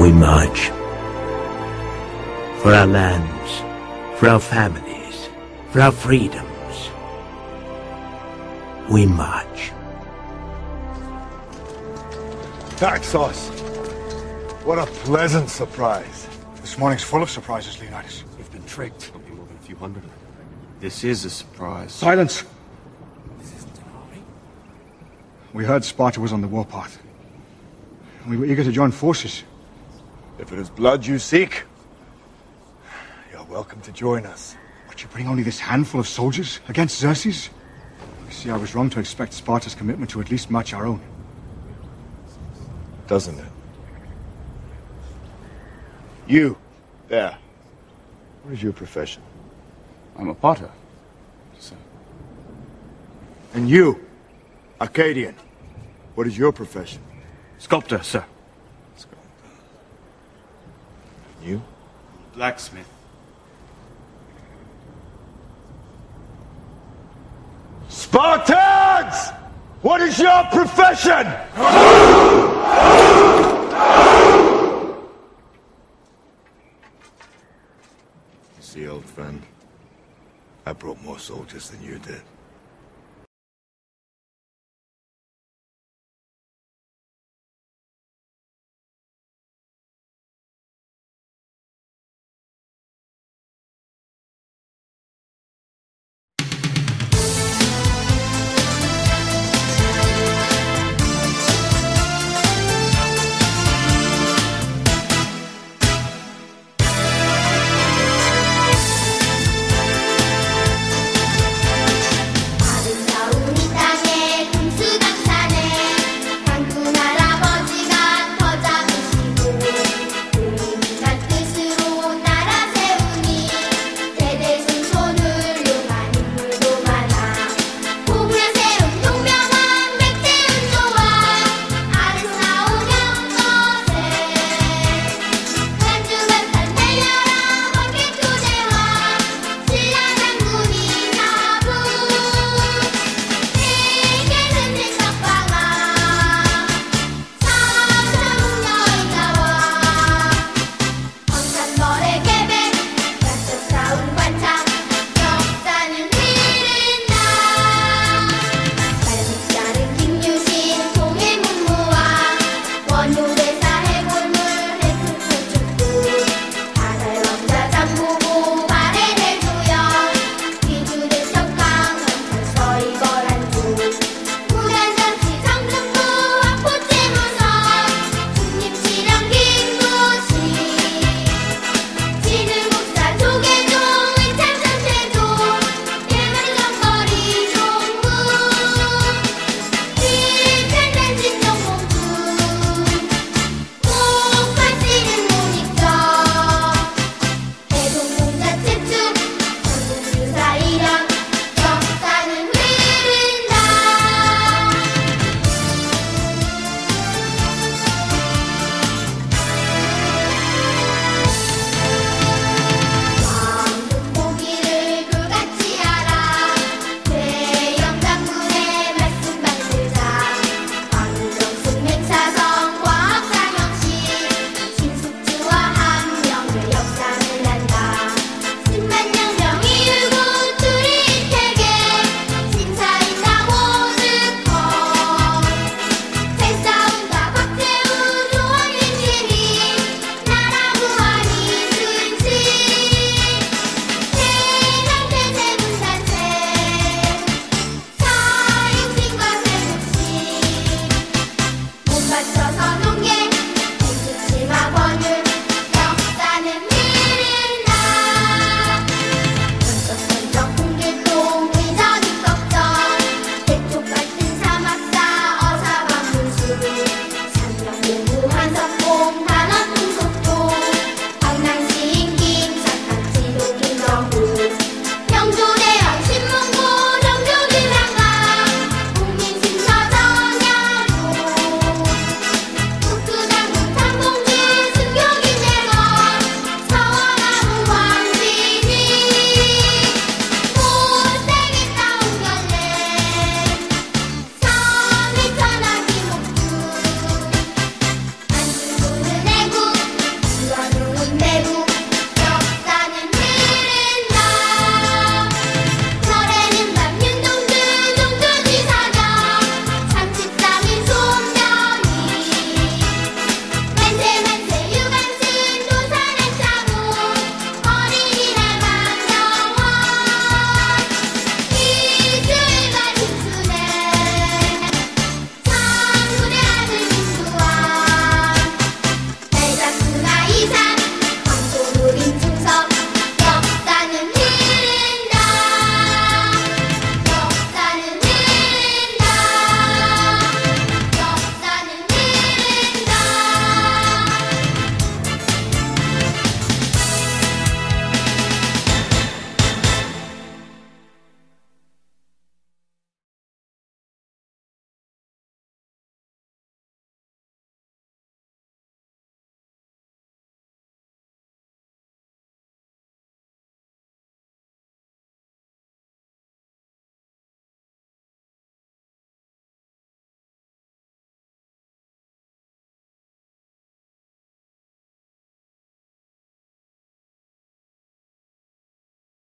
we march. For our lands, for our families, for our freedoms. We march. Taxos! What a pleasant surprise. This morning's full of surprises, Leonidas. We've been tricked. Not more than a few hundred. This is a surprise. Silence! This isn't an army. We heard Sparta was on the warpath. We were eager to join forces. If it is blood you seek, you're welcome to join us. But you bring only this handful of soldiers against Xerxes? You see, I was wrong to expect Sparta's commitment to at least match our own. Doesn't it? You, there. What is your profession? I'm a potter, sir. And you, Arcadian. What is your profession? Sculptor, sir. You? Blacksmith. Spartans! What is your profession? You see, old friend, I brought more soldiers than you did.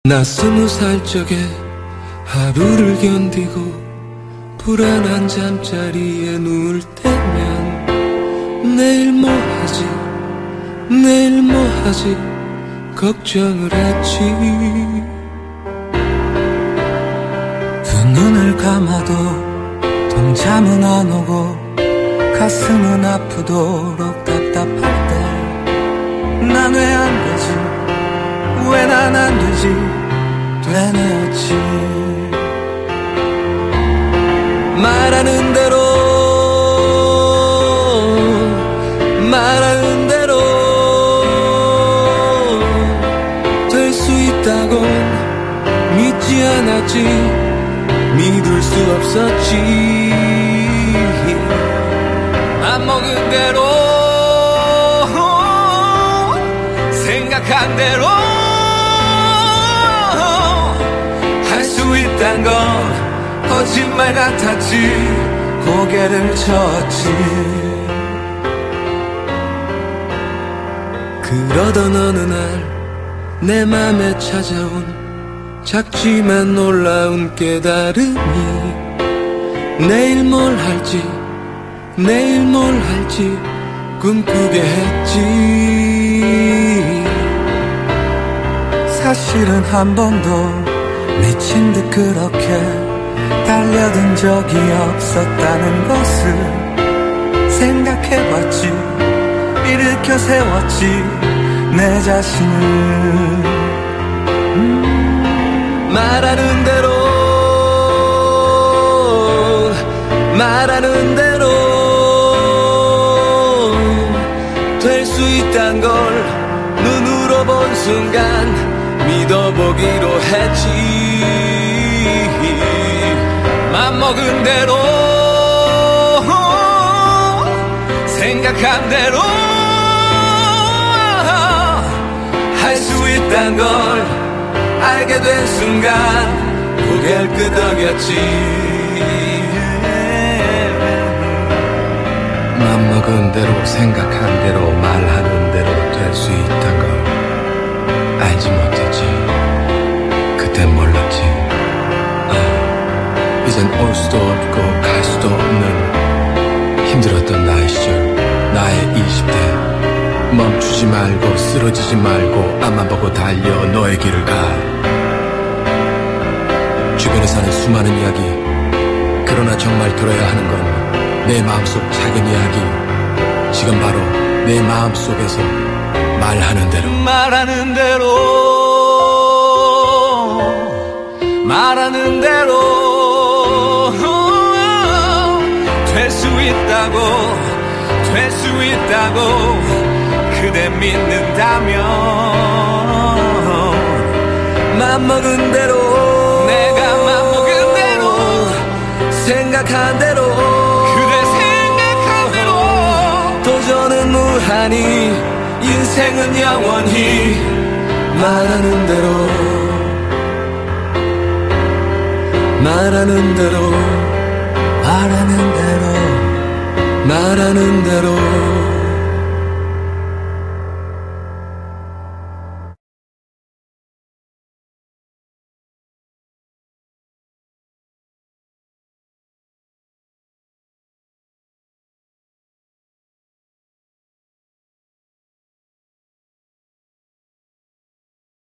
나 스무 살 적에 하루를 견디고 불안한 잠자리에 누울 때면 내일 뭐 하지? 내일 뭐 하지? 걱정을 했지. 두 눈을 감아도 동잠은 안 오고 가슴은 아프도록 답답할 때 난 왜 안 되지 왜 난 안 되지? 되뇌었지. 말하는 대로 말하는 대로 될 수 있다고 믿지 않았지. 믿을 수 없었지. 맘 먹은 대로 수 있단 건 거짓말 같았지. 고개를 쳤지. 그러던 어느 날 내 맘에 찾아온 작지만 놀라운 깨달음이 내일 뭘 할지 내일 뭘 할지 꿈꾸게 했지. 사실은 한 번도 미친 듯 그렇게 달려든 적이 없었다는 것을 생각해봤지 일으켜 세웠지 내 자신을. 말하는 대로 말하는 대로 될 수 있단 걸 눈으로 본 순간 믿어보기로 했지 먹은 대로. 생각한 대로. 할 수 있단 걸 알게 된 순간 고개를 끄덕였지. 맘 먹은 대로 생각한 대로 말하는 대로 될 수 있단 걸 알지 못했지. 몰랐지 아, 이젠 올 수도 없고 갈 수도 없는 힘들었던 나의 시절 나의 20대. 멈추지 말고 쓰러지지 말고 앞만 보고 달려 너의 길을 가. 주변에 사는 수많은 이야기. 그러나 정말 들어야 하는 건 내 마음속 작은 이야기. 지금 바로 내 마음속에서 말하는 대로. 말하는 대로. 말하는 대로 수 있다고 될 수 있다고 그대 믿는다면 맘먹은 대로 내가 맘먹은 대로 생각한 대로 그대 생각한 대로. 도전은 무한히 인생은 영원히 말하는 대로 말하는 대로 말하는 대로 말하는 대로